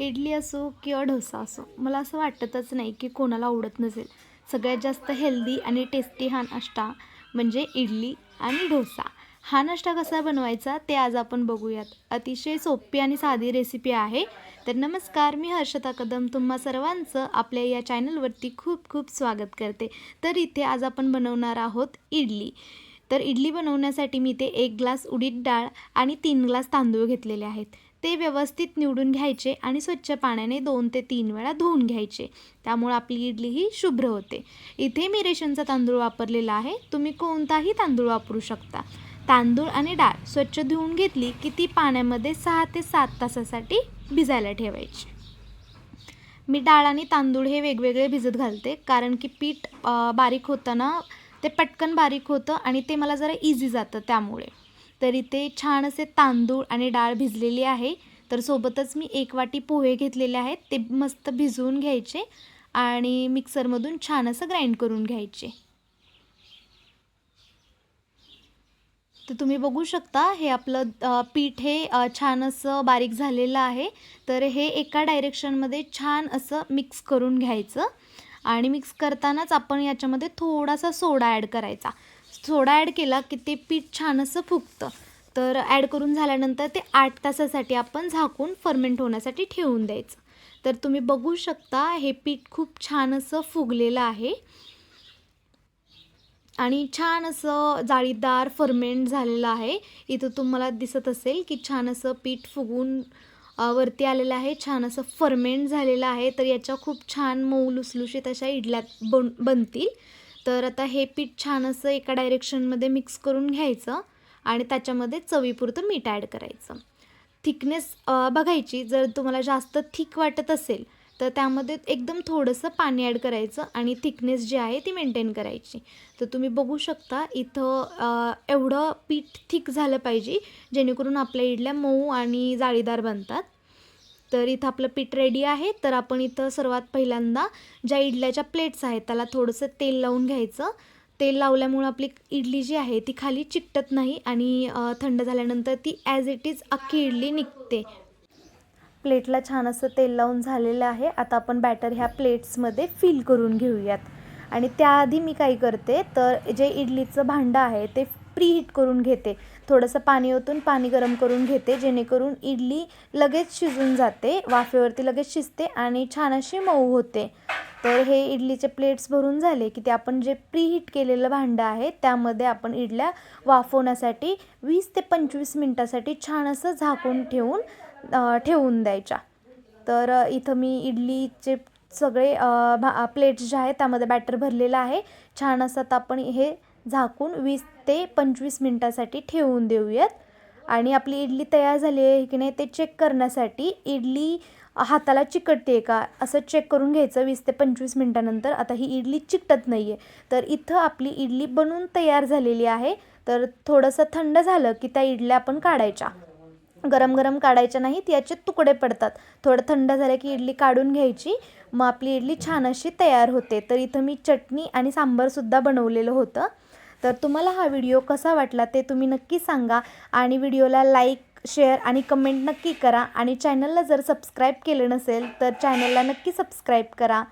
इडली असो किंवा डोसा असो मला असं वाटतच नाही की कोणाला आवडत नसेल. सगळ्यात जास्त हेल्दी आणि टेस्टी हा नाश्ता म्हणजे इडली आणि डोसा हा नाश्ता कसा बनवायचा ते आज आपण बघूयात. अतिशय सोपी आणि साधी रेसिपी आहे. तर नमस्कार मी हर्षता कदम. तुम्हा सर्वांचं आपल्या या चॅनलवरती खूप खूप स्वागत करते. तर इथे आज आपण बनवणार आहोत इडली. तर इडली बनवण्यासाठी मी ते एक ग्लास उडीद डाळ आणि तीन ग्लास तांदूळ घेतलेले आहेत. ते व्यवस्थित निवडून घ्यायचे आणि स्वच्छ पाण्याने दोन ते तीन वेळा धुवून घ्यायचे. त्यामुळे आपली इडली ही शुभ्र होते. इथे मी रेशनचा तांदूळ वापरलेला आहे. तुम्ही कोणताही तांदूळ वापरू शकता. तांदूळ आणि डाळ स्वच्छ धुवून घेतली की ती पाण्यामध्ये सहा ते सात तासासाठी भिजायला ठेवायची. मी डाळ आणि तांदूळ हे वेगवेगळे भिजत घालते कारण की पीठ बारीक होताना ते पटकन बारीक होतं आणि ते मला जरा इझी जातं त्यामुळे. तर इथे छान असे तांदूळ आणि डाळ भिजलेली आहे. तर सोबतच मी एक वाटी पोहे घेतलेले आहेत. ते मस्त भिजवून घ्यायचे आणि मिक्सरमधून छान असं ग्राइंड करून घ्यायचे. तर तुम्ही बघू शकता हे आपलं पीठ हे छान असं बारीक झालेलं आहे. तर हे एका डायरेक्शनमध्ये छान असं मिक्स करून घ्यायचं. आणि मिक्स करतानाच आपण याच्यामध्ये थोडासा सोडा ॲड करायचा. सोडा ॲड केला की ते पीठ छान असं फुगतं. तर ॲड करून झाल्यानंतर ते आठ तासासाठी आपण झाकून फर्मेंट होण्यासाठी ठेवून द्यायचं. तर तुम्ही बघू शकता हे पीठ खूप छान असं फुगलेलं आहे. आणि छान असं जाळीदार फर्मेंट झालेलं आहे. इथं तुम्हाला दिसत असेल की छान असं पीठ फुगून वरती आलेलं आहे. छान असं फर्मेंट झालेलं आहे. तर याच्या खूप छान मऊ लुसलुशीत अशा इडल्या बन बनतील. तर आता हे पीठ छान असं एका डायरेक्शनमध्ये मिक्स करून घ्यायचं आणि त्याच्यामध्ये चवीपुरतं मीठ ॲड करायचं. थिकनेस बघायची. जर तुम्हाला जास्त थिक वाटत असेल तर त्यामध्ये एकदम थोडंसं पाणी ॲड करायचं आणि थिकनेस जी आहे ती मेंटेन करायची. तर तुम्ही बघू शकता इथं एवढं पीठ थिक झालं पाहिजे जेणेकरून आपल्या इडल्या मऊ आणि जाळीदार बनतात. तर इथं आपलं पीठ रेडी आहे. तर आपण इथं सर्वात पहिल्यांदा ज्या इडल्याच्या प्लेट्स आहेत त्याला थोडंसं तेल लावून घ्यायचं. तेल लावल्यामुळं आपली इडली जी आहे ती खाली चिकटत नाही आणि थंड झाल्यानंतर ती ॲज इट इज अख्खी इडली निघते. प्लेटला छान असं तेल लावून झालेलं आहे. आता आपण बॅटर ह्या प्लेट्समध्ये फिल करून घेऊयात. आणि त्याआधी मी काय करते तर जे इडलीचं भांडं आहे ते प्रीहीट करून घेते. थोडंसं पाणी ओतून पाणी गरम करून घेते जेणेकरून इडली लगेच शिजून जाते वाफेवरती लगेच शिजते आणि छान अशी मऊ होते. तर हे इडलीचे प्लेट्स भरून झाले की ते आपण जे प्रीहीट केलेलं भांडं आहे त्यामध्ये आपण इडल्या वाफवण्यासाठी वीस ते पंचवीस मिनटासाठी छान असं झाकून ठेवून ठेवून द्यायच्या. तर इथं मी इडलीचे सगळे भा प्लेट्स जे आहेत त्यामध्ये बॅटर भरलेलं आहे. छान असं आता आपण हे झाकून वीस ते पंचवीस मिनटासाठी ठेवून देऊयात. आणि आपली इडली तयार झाली आहे की नाही ते चेक करण्यासाठी इडली हाताला चिकटते का? असं चेक करून घ्यायचं वीस ते पंचवीस मिनटानंतर. आता ही इडली चिकटत नाही आहे तर इथं आपली इडली बनून तयार झालेली आहे. तर थोडंसं थंड झालं की त्या इडल्या आपण काढायच्या. गरम गरम काढायच्या नाहीत याचे तुकडे पडतात. थोडं थंड झालं की इडली काढून घ्यायची. मग आपली इडली छान अशी तयार होते. तर इथं मी चटणी आणि सांबारसुद्धा बनवलेलं होतं. तर तुम्हाला हा व्हिडिओ कसा वाटला ते तुम्ही नक्की सांगा. आणि व्हिडिओला लाईक शेअर आणि कमेंट नक्की करा. आणि चॅनलला जर सबस्क्राईब केलं नसेल तर चॅनलला नक्की सबस्क्राईब करा.